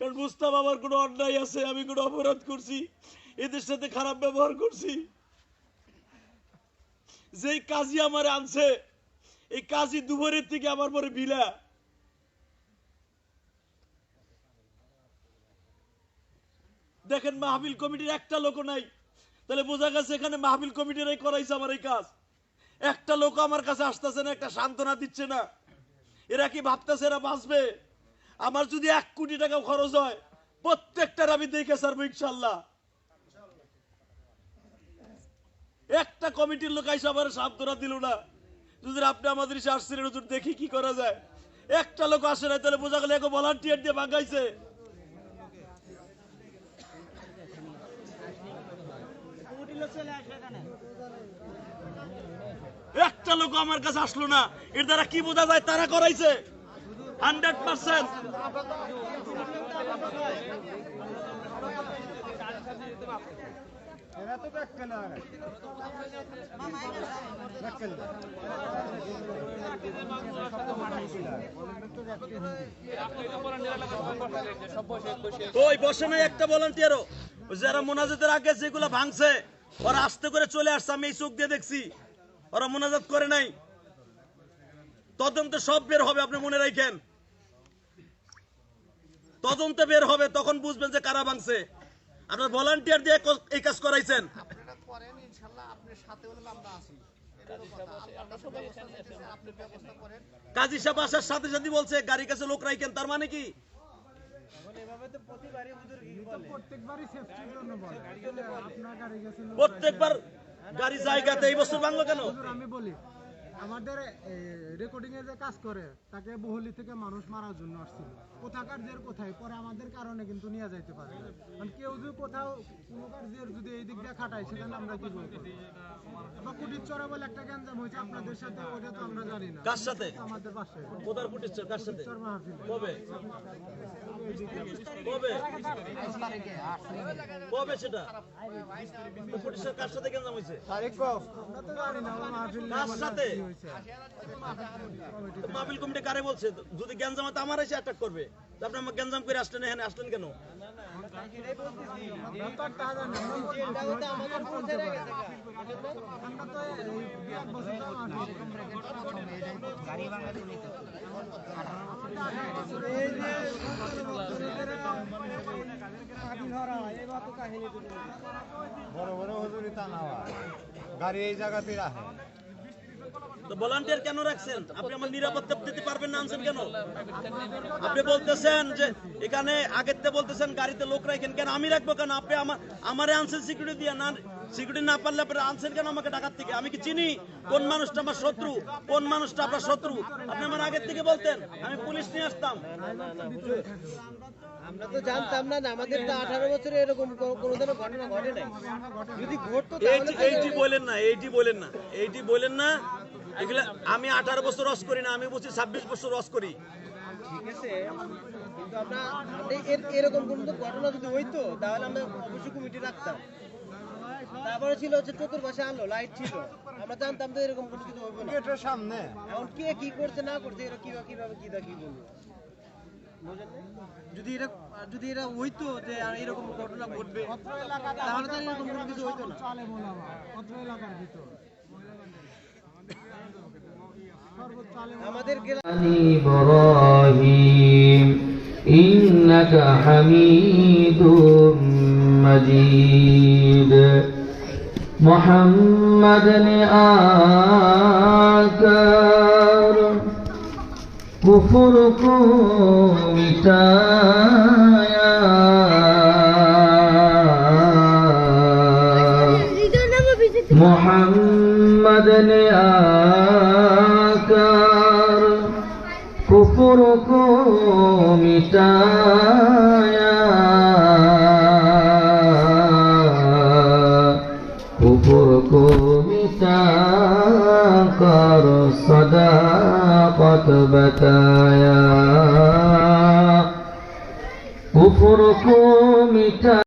কারণ মুস্তাফ আমার কোনো অন্যায় আছে, আমি কোনো অপরাধ করছি, এদের সাথে খারাপ ব্যবহার করছি। যেই কাজী আমার আনছে, এই কাজী দুপুরের থেকে আমার পরে বিলা। দেখেন মাহবিল কমিটির একটা লোক নাই। তাহলে বোঝা গেছে এখানে মাহবিল কমিটিরাই করাইছে আমার এই কাজ। একটা লোক আমার কাছে আসতেছে না, একটা সান্ত্বনা দিচ্ছে না। এরা কি ভাবতেছে এরা বাঁচবে? আমার যদি এক কোটি টাকা খরচ হয়, প্রত্যেকটার আমি দেখে সারবো ইনশাল্লাহ। একটা কমিটির লোক আইসা আমার সান্ত্বনা দিল না। যদি আপনি আমাদের আসছিলেন, হুজুর, দেখি কি করা যায়। একটা লোক আসে না তাহলে বোঝা গেল এক ভলান্টিয়ার দিয়ে ভাগাইছে একটা লোক আমার কাছে আসলো না। এর দ্বারা কি বোঝা যায়? তারা করাইছে। Hundred percent. ওই বসে নাই একটা ভলান্টিয়ারও যারা মোনাজাতের আগে যেগুলো ভাঙছে, ওরা আস্তে করে চলে আসছে, আমি এই চোখ দিয়ে দেখছি। ওরা মোনাজাত করে নাই। তদন্ত সব বের হবে, আপনি মনে রাখেন। তদন্তে বের হবে তখন বুঝবেন যে কারা ভাঙছে। আপনার ভলান্টিয়ার দিয়ে এই কাজ করাইছেন। আপনারা করেন ইনশাল্লাহ আপনার সাথে হলে আমরা আছি। এটারও কথা। আমরা তো ব্যবস্থা নিতেছি, আপনি ব্যবস্থা করেন। কাজী সাহেব আসার সাথে সাথে বলছে গাড়ির কাছে লোক রাখেন তার মানে কি? প্রত্যেকবার গাড়ি জায়গাতে এই বছর ভাঙলো কেন? আমি বলি আমাদের রেকর্ডিং এ যে কাজ করে তাকে বহুলি থেকে মানুষ মারার জন্য আসছিল। কোথাকার জের কোথায়? পরে আমাদের কারণে কিন্তু নিয়ে যাইতে পারে কারণ কেউ যদি কোথাও কোনোকার জের যদি এই দিক দিয়ে খাটায় সেখানে আমরা কি বলব? বা কুটির চড়া বলে একটা গ্যাঞ্জাম হয়েছে আপনাদের সাথে ওটা তো আমরা জানি না। কার সাথে? আমাদের পাশে কোথার কুটির কার সাথে? কবে? কবে? কবে সেটা? তো পুলিশের কার সাথে কেন হয়েছে? আমরা তো জানি না মাহফিল কার সাথে? মাহফিল কমিটি কারে বলছে? যদি গ্যাঞ্জাম হয় আমার এসে অ্যাটাক করবে আপনি আমার গ্যাঞ্জাম করে আসলেন এখানে আসলেন কেন? বড় বড় হুজুরি তা না গাড়ি এই জায়গাতে রাখে। তো ভলান্টিয়ার কেন রাখছেন? আপনি আমার নিরাপত্তা দিতে পারবেন না আনছেন কেন? আপনি বলতেছেন যে এখানে আগের বলতেছেন গাড়িতে লোক রাখেন কেন? আমি রাখব কেন? আপনি আমার আমারে আনছেন সিকিউরিটি দিয়ে না সিকিউরিটি না পারলে আপনি আনছেন কেন আমাকে ঢাকার থেকে? আমি কি চিনি? কোন মানুষটা আমার শত্রু? কোন মানুষটা আপনার শত্রু? আপনি আমার আগের থেকে বলতেন আমি পুলিশ নিয়ে আসতাম। আমরা তো জানতাম না আমাদের তো আঠারো বছরে এরকম কোনো ধরনের ঘটনা ঘটে নাই। যদি ঘটতো এইটি বলেন না এইটি বলেন না এইটি বলেন না এগুলা আমি আঠারো বছর রস করি না আমি বলছি ছাব্বিশ বছর রস করি। ঠিক আছে কিন্তু আমরা এরকম কোনো ঘটনা যদি হইতো তাহলে আমরা অবশ্যই কমিটি রাখতাম। তারপরে ছিল হচ্ছে চতুর্পাশে আলো লাইট ছিল। আমরা জানতাম তো এরকম কোনো কিছু হবে না। গেটের সামনে। এখন কে কি করছে না করছে এরা কীভাবে কীভাবে কি দা কি বলব? যদি এরা যদি এরা হইতো যে আর এরকম ঘটনা ঘটবে তাহলে তো এরকম কোনো কিছু হইতো না। অত্র এলাকার ভিতর। إبراهيم إنك حميد مجيد محمد آكار كفر کو বদলে আকার কুকুর কো কুকুর কো কর সদা পথ বতায়া কুকুর কো